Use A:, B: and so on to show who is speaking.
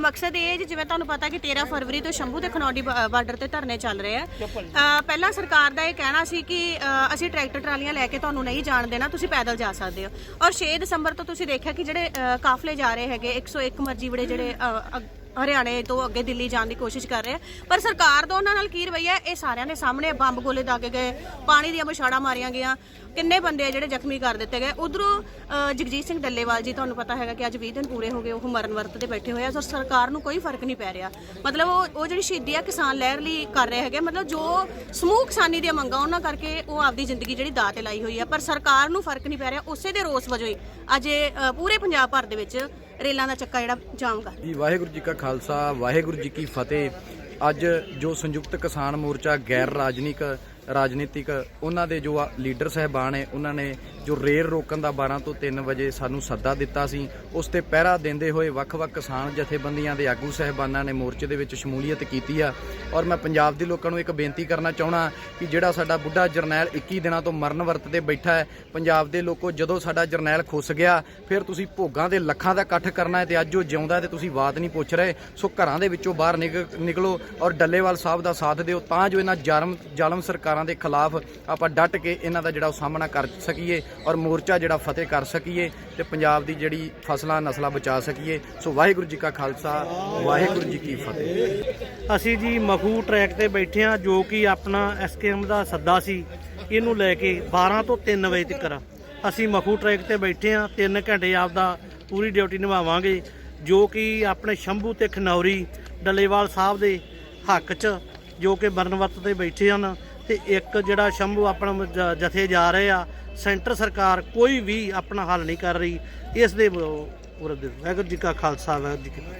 A: ਮਕਸਦ ਇਹ ਹੈ ਜੀ ਜਿਵੇਂ ਤੁਹਾਨੂੰ ਪਤਾ ਕਿ 13 ਫਰਵਰੀ ਤੋਂ ਸ਼ੰਭੂ ਤੇ ਖਨੌਡੀ ਬਾਰਡਰ ਤੇ ਧਰਨੇ ਚੱਲ ਰਹੇ ਆ। ਪਹਿਲਾਂ ਸਰਕਾਰ ਦਾ ਇਹ ਕਹਿਣਾ ਸੀ ਕਿ ਅਸੀਂ ਟਰੈਕਟਰ ਟਰਾਲੀਆਂ ਲੈ ਕੇ ਤੁਹਾਨੂੰ ਨਹੀਂ ਜਾਣ ਦੇਣਾ ਤੁਸੀਂ ਪੈਦਲ ਜਾ ਸਕਦੇ ਹੋ। ਔਰ 6 ਦਸੰਬਰ ਤੋਂ ਤੁਸੀਂ ਦੇਖਿਆ ਕਿ ਜਿਹੜੇ ਕਾਫਲੇ ਜਾ ਰਹੇ ਹੈਗੇ 101 ਮਰਜ਼ੀ ਵੜੇ ਜਿਹੜੇ ਹਰਿਆਣੇ ਤੋਂ ਅੱਗੇ ਦਿੱਲੀ ਜਾਣ ਦੀ ਕੋਸ਼ਿਸ਼ ਕਰ ਰਹੇ ਆ। ਪਰ ਸਰਕਾਰ ਦਾ ਉਹਨਾਂ ਨਾਲ ਕੀ ਰਵਈਆ ਇਹ ਸਾਰਿਆਂ ਦੇ ਸਾਹਮਣੇ ਬੰਬ ਗੋਲੇ ਦਾਗੇ ਗਏ, ਪਾਣੀ ਦੀਆਂ ਬਛਾੜਾਂ ਮਾਰੀਆਂ ਗਈਆਂ। ਕਿੰਨੇ ਬੰਦੇ ਆ ਜਿਹੜੇ ਜ਼ਖਮੀ ਕਰ ਦਿੱਤੇ ਗਏ? ਉਧਰੋਂ ਜਗਜੀਤ ਸਿੰਘ ਡੱਲੇਵਾਲ ਜੀ, ਤੁਹਾਨੂੰ ਪਤਾ ਹੈਗਾ ਕਿ ਅੱਜ 20 ਦਿਨ ਪੂਰੇ ਹੋ ਗਏ, ਉਹ ਮਰਨ ਵਰਤ ਤੇ ਬੈਠੇ ਹੋਏ ਆ। ਸੋ ਸਰਕਾਰ ਨੂੰ ਕੋਈ ਫ਼ਰਕ ਨਹੀਂ ਪੈ ਰਿਹਾ। ਮਤਲਬ ਉਹ ਉਹ ਜਿਹੜੀ ਸ਼ਹੀਦੀ ਆ, ਕਿਸਾਨ ਲਹਿਰ ਲਈ ਕਰ ਰਹੇ ਹੈਗੇ ਮਤਲਬ ਜੋ ਸਮੂਹ ਕਿਸਾਨੀ ਦੀਆਂ ਮੰਗਾਂ ਉਹਨਾਂ ਕਰਕੇ ਉਹ ਆਪਦੀ ਜ਼ਿੰਦਗੀ ਜਿਹੜੀ ਦਾਅ ਤੇ ਲਾਈ ਹੋਈ ਆ। ਪਰ ਸਰਕਾਰ ਨੂੰ ਫ਼ਰਕ ਨਹੀਂ ਪੈ ਰਿਹਾ। ਉਸੇ ਦੇ ਰੋਸ ਵਜੋਂ ਹੀ ਅੱਜ ਪੂਰੇ ਪੰਜਾਬ ਭਰ ਦੇ ਵਿੱਚ ਰੇਲਾਂ ਦਾ ਚੱਕਾ ਜਿਹੜਾ ਜਾਮ ਕਰ
B: ਜੀ, ਵਾਹਿਗੁਰੂ ਜੀ ਕਾ ਖਾਲਸਾ, ਵਾਹਿਗੁਰੂ ਜੀ ਕੀ ਫਤਿਹ। ਅੱਜ ਜੋ ਸੰਯੁਕਤ ਕਿਸਾਨ ਮੋਰਚਾ ਗੈਰ ਰਾਜਨੀਕ ਰਾਜਨੀਤਿਕ ਉਹਨਾਂ ਦੇ ਜੋ ਆ ਲੀਡਰ ਸਹਿਬਾਨ ਹੈ ਉਹਨਾਂ ਨੇ ਜੋ ਰੇਲ ਰੋਕਣ ਦਾ 12 ਤੋਂ 3 ਵਜੇ ਸਾਨੂੰ ਸੱਦਾ ਦਿੱਤਾ ਸੀ, ਉਸ ਤੇ ਪਹਿਰਾ ਦਿੰਦੇ ਹੋਏ ਵੱਖ-ਵੱਖ ਕਿਸਾਨ ਜਥੇਬੰਦੀਆਂ ਦੇ ਆਗੂ ਸਹਿਬਾਨਾਂ ਨੇ ਮੋਰਚੇ ਦੇ ਵਿੱਚ ਸ਼ਮੂਲੀਅਤ ਕੀਤੀ ਆ। ਔਰ ਮੈਂ ਪੰਜਾਬ ਦੇ ਲੋਕਾਂ ਨੂੰ ਇੱਕ ਬੇਨਤੀ ਕਰਨਾ ਚਾਹਣਾ ਕਿ ਜਿਹੜਾ ਸਾਡਾ ਬੁੱਢਾ ਜਰਨੈਲ 21 ਦਿਨਾਂ ਤੋਂ ਮਰਨ ਵਰਤ ਤੇ ਬੈਠਾ ਹੈ, ਪੰਜਾਬ ਦੇ ਲੋਕੋ ਜਦੋਂ ਸਾਡਾ ਜਰਨੈਲ ਖੁੱਸ ਗਿਆ, ਫਿਰ ਤੁਸੀਂ ਭੋਗਾਂ ਦੇ ਲੱਖਾਂ ਦਾ ਇਕੱਠ ਕਰਨਾ ਹੈ ਤੇ ਅੱਜ ਉਹ ਜਿਉਂਦਾ ਹੈ ਤੇ ਤੁਸੀਂ ਬਾਤ ਨਹੀਂ ਪੁੱਛ ਰਹੇ, ਸੋ ਘਰਾਂ ਦੇ ਵਿੱਚੋਂ ਬਾਹਰ ਨਿਕ- ਨਿਕਲੋ ਔਰ ਡੱਲੇਵਾਲ ਸਾਹਿਬ ਦਾ ਸਾਥ ਦਿਓ, ਤਾਂ ਜੋ ਇਹਨਾਂ ਜ਼ਾਲਮ ਜ਼ਾਲਮ ਸਰਕਾਰਾਂ ਦੇ ਖਿਲਾਫ ਆਪਾਂ ਡਟ ਕੇ ਇਹਨਾਂ ਦਾ ਜਿਹੜਾ ਉਹ ਸਾਹਮਣਾ ਕਰ ਸਕੀਏ ਔਰ ਮੋਰਚਾ ਜਿਹੜਾ ਫਤਿਹ ਕਰ ਸਕੀਏ ਤੇ ਪੰਜਾਬ ਦੀ ਜਿਹੜੀ ਫਸਲਾਂ, ਨਸਲਾਂ ਬਚਾ ਸਕੀਏ। ਸੋ ਵਾਹਿਗੁਰੂ ਜੀ ਕਾ ਖਾਲਸਾ, ਵਾਹਿਗੁਰੂ ਜੀ ਕੀ ਫਤਿਹ।
C: ਅਸੀਂ ਜੀ ਮਖੂ ਟਰੈਕ ਤੇ ਬੈਠੇ ਆ ਜੋ ਕਿ ਆਪਣਾ ਐਸਕੇਐਮ ਦਾ ਸੱਦਾ ਸੀ। ਇਹਨੂੰ ਲੈ ਕੇ 12 ਤੋਂ 3 ਵਜੇ ਤੱਕ ਅਸੀਂ ਮਖੂ ਟਰੈਕ ਤੇ ਬੈਠੇ ਆ 3 ਘੰਟੇ ਆਪਦਾ ਪੂਰੀ ਡਿਊਟੀ ਨਿਭਾਵਾਂਗੇ, ਜੋ ਕਿ ਆਪਣੇ ਸ਼ੰਭੂ ਤੇ ਖਨੌਰੀ, ਡੱਲੇਵਾਲ ਸਾਹਿਬ ਦੇ ਹੱਕ 'ਚ ਜੋ ਕਿ ਬਰਨਵਤ ਤੇ ਬੈਠੇ ਹਨ। ਤੇ ਇੱਕ ਜਿਹੜਾ ਸ਼ੰਭੂ ਆਪਣਾ ਜ- ਜਥੇ ਜਾ ਰਹੇ ਆ, ਸੈਂਟਰ ਸਰਕਾਰ ਕੋਈ ਵੀ ਆਪਣਾ ਹੱਲ ਨਹੀਂ ਕਰ ਰਹੀ, ਇਸ ਦੇ ਵਿਰੁੱਧ ਵਾਹਿਗੁਰੂ ਜੀ ਕਾ ਖਾਲਸਾ, ਵਾਹਿਗੁਰੂ ਜੀ ਕੀ ਫਤਿਹ।